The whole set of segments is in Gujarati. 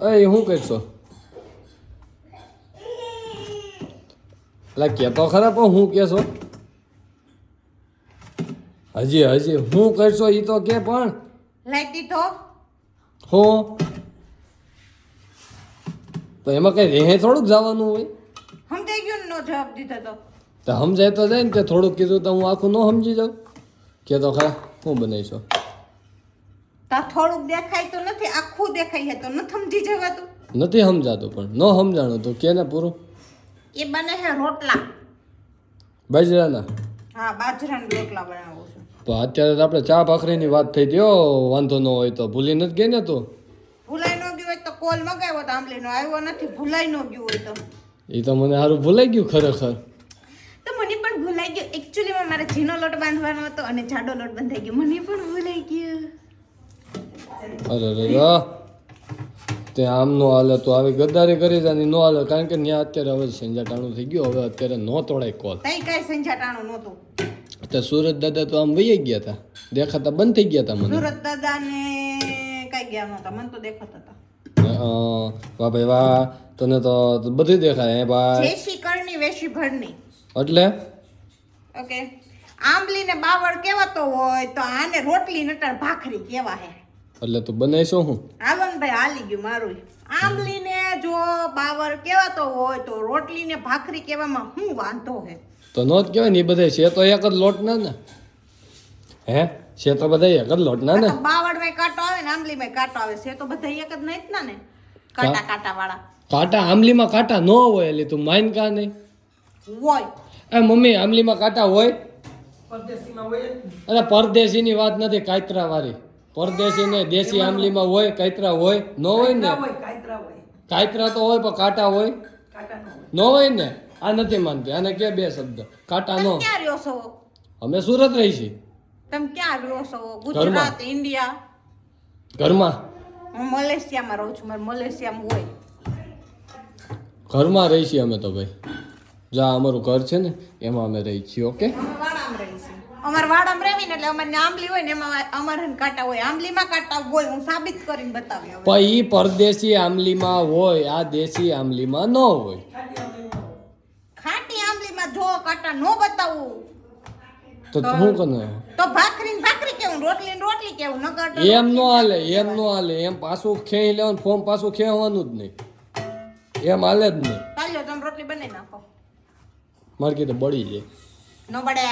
એ શું કરશો એટલે કહેતો તો ખરા પણ હું કેશો હજી હજી હું કરશો એ તો કે પણ લાઈ દીધો? હો? તો એમાં કઈ રેહે થોડુંક જવાનું હોય? સમજાઈ ગયું નો જવાબ દીધો તો. તો સમજાય તો જાય ને તે થોડુંક કીધું તો હું આખું ન સમજી જાઉં? કે તો ખરા હું બનાવીશો તા થોડુંક દેખાય તો નથી આખું દેખાય છે તો ન સમજી જવાતું. નથી સમજાતું પણ ન સમજાણું તો કે ને પૂરું? એ બને છે રોટલા. બાજરાના? હા બાજરાના રોટલા બનાવું છું. તો અત્યારે તો આપણે ચા ભાખરીની વાત થઈ ગયો વાંધો ન હોય તો. ભૂલી નથી ગઈ ને તો? ભૂલાઈ ન ગયું હોય તો કોલ મગાવ્યો તો આંબલીનો આવ્યો નથી ભૂલાઈ ન ગયું હોય તો. એ તો મને સારું ભૂલાઈ ગયું ખરેખર. તો મને પણ ભૂલાઈ ગયું. એકચ્યુઅલીમાં મારે ઝીનો લોટ બાંધવાનો હતો અને જાડો લોટ બંધાઈ ગયો. મને પણ ભૂલાઈ ગયું. અરે રે તે આમ નો હાલે તો આવી ગદ્દારી કરી જાય નો હાલે કારણ કે ત્યાં અત્યારે હવે સંજાટાણું થઈ ગયું. હવે અત્યારે નો તોડાય કોલ. તઈ કઈ સંજાટાણું નહોતું. તો સુરત દાદા તો આમ વહી ગયા હતા દેખાતા બંધ થઈ ગયા હતા મને. સુરત દાદાને કઈ ગયા નહોતા. મને તો દેખાતા હતા વાહ ભાઈ વાહ. તને તો બધું દેખાય હે ભાઈ. જેસી કરની વેશી ભરની. એટલે? ઓકે. આંબલી ને બાવળ કેવાતો હોય તો આને રોટલી નટર ભાખરી કેવા હે? એટલે તું બનાવીશો હું. હાલો ને ભાઈ હાલી ગયું મારું. આંબલી ને જો બાવર કેવાતો હોય તો રોટલી ને ભાખરી કેવામાં શું વાંધો હે? તો નો જ કહેવાય ને એ બધા છે તો એક જ લોટ ના ને? હે? છે તો બધા એક જ લોટ ના ને? બાવળમાં કાંટો આવે ને આમલી માં કાંટો આવે. છે તો બધા એક જ નહીં ના? ને કાંટા કાંટા વાળા કાંટા આમલીમાં કાંટા ન હોય એટલે તું માઇન કા નહીં? હોય. એ મમ્મી આમલીમાં કાંટા હોય? અરે પરદેશીની વાત નથી કાયતરા વાળી પરદેશી ને દેશી આમલીમાં હોય કાયત્રા હોય ન હોય ને? કાયતરા તો હોય પણ કાંટા હોય? ન હોય. ને આ નથી માનતી. આને કે બે શબ્દ? કાંટા નો. અમે સુરત રહી છીએ. તમે ક્યાં રહ્યો છો? ગુજરાત ઇન્ડિયા? ઘરમાં. હું મલેશિયામાં રહું છું. મારે મલેશિયામાં હોય. ઘરમાં રહી છીએ અમે તો ભાઈ. જા અમારું ઘર છે ને એમાં અમે રહી છીએ ઓકે? વાડામાં રહીશું અમારે વાડામાં રહીને એટલે અમારે આંબલી હોય ને એમાં અમારે કાંટા હોય. આંબલીમાં કાંટા હોય હું સાબિત કરીને બતાવી પણ ઈ પરદેશી આંબલીમાં હોય આ દેશી આંબલીમાં ન હોય. ખાટી આંબલીમાં જો કાંટા નો બતાવું. તો શું કને? તો ભાખરી ને ભાખરી કેવું રોટલી ને રોટલી કેવું નગર એમ નો હાલે એમ નો હાલે. એમ પાછું ખેઈ લેવાનું ફોર્મ પાછું ખેવાનું જ નહીં. એમ હાલે જ નહીં. ચાલ્યો તમે રોટલી બનાવી નાખો. મારે કીધું બળી જાય. ન બળે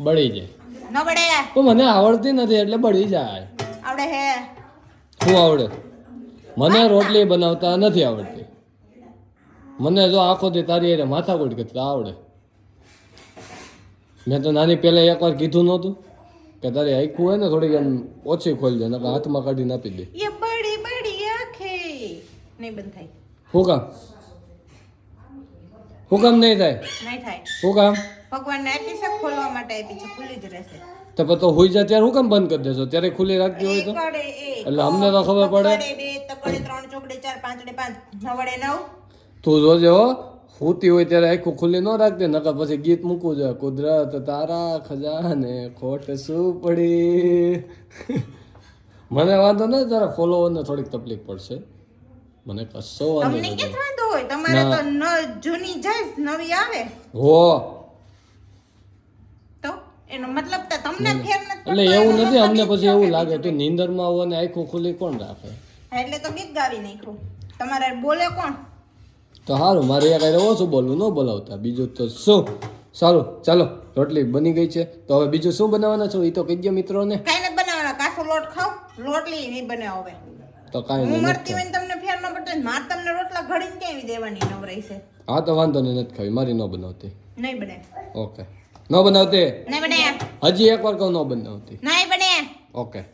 બળી જાય. ન બળે પણ મને આવડતી નથી એટલે બળી જાય. આવડે હે. શું આવડે? મને રોટલી બનાવતા નથી આવડતી. મને જો આખો દી તારી હારે માથાકૂટ કરતા આવડે. મેં તો નાની પહેલા એકવાર કીધું નહોતું કે તારી આખું હોય ને થોડીક એમ ઓછી ખોલી દે હાથમાં કાઢી આપી દે. એ બળી બળી આખે. નહીં બંધ થાય. શું કામ? શું કામ નહીં થાય? નહીં થાય. હું કામ ભગવાનને આપી છે ખોલવા માટે આપી છે ખુલ્લી જ રહેશે. તો પછી તો હોઈ જાય ત્યારે હું કામ બંધ કરી દેશો ત્યારે ખુલ્લી રાખતી હોય તો? એટલે અમને તો ખબર પડે. બે તકડે ત્રણ ચોકડે ચાર પાંચડે પાંચ નવડે નવ. તું જોજે હો હોતી હોય ત્યારે આખું ખુલ્લી ન રાખતી નકર પછી ગીત મૂકવું જોઈએ કુદરત તારા ખજાને ખોટ શું પડી મને વાંધો નહીં તારા ફોલોવરને થોડીક તકલીફ પડશે. મને કશો વાંધો તમને નથી ક્યાં વાંધો હોય? તમારે તો ન જૂની જાય નવી આવે. હો. તો એનો મતલબ તો તમને ફેર નથી એટલે એવું નથી અમને પછી એવું લાગે તું નીંદરમાં આવો ને આખું ખુલ્લી કોણ રાખે? હા, એટલે તો ગીત ગાવી નાખ્યું. તમારે બોલે કોણ? તો સારું મારે એક હારે ઓછું બોલવું? ન બોલાવતા. બીજું તો શું? સારું ચાલો રોટલી બની ગઈ છે. તો હવે બીજું શું બનાવવાના છો? એ તો કહી દો મિત્રોને. કાંઈ નથી બનાવવાના. કાસો લોટ ખાવ. લોટલી નહીં બને હવે. તો કાંઈ હું નહીં મરતી હોય ને તમને ફેર ન પડતો માર તમને રોટલા ઘડીને કેવી દેવાની નવરાઈ છે? હા તો વાંધો નહીં નથી ખાવી મારી ન બનાવતી. નહીં બને. ઓકે. ન બનાવતી? નહીં બને. હજી એક વાર કહું ન બનાવતી. નહીં બને. ઓકે.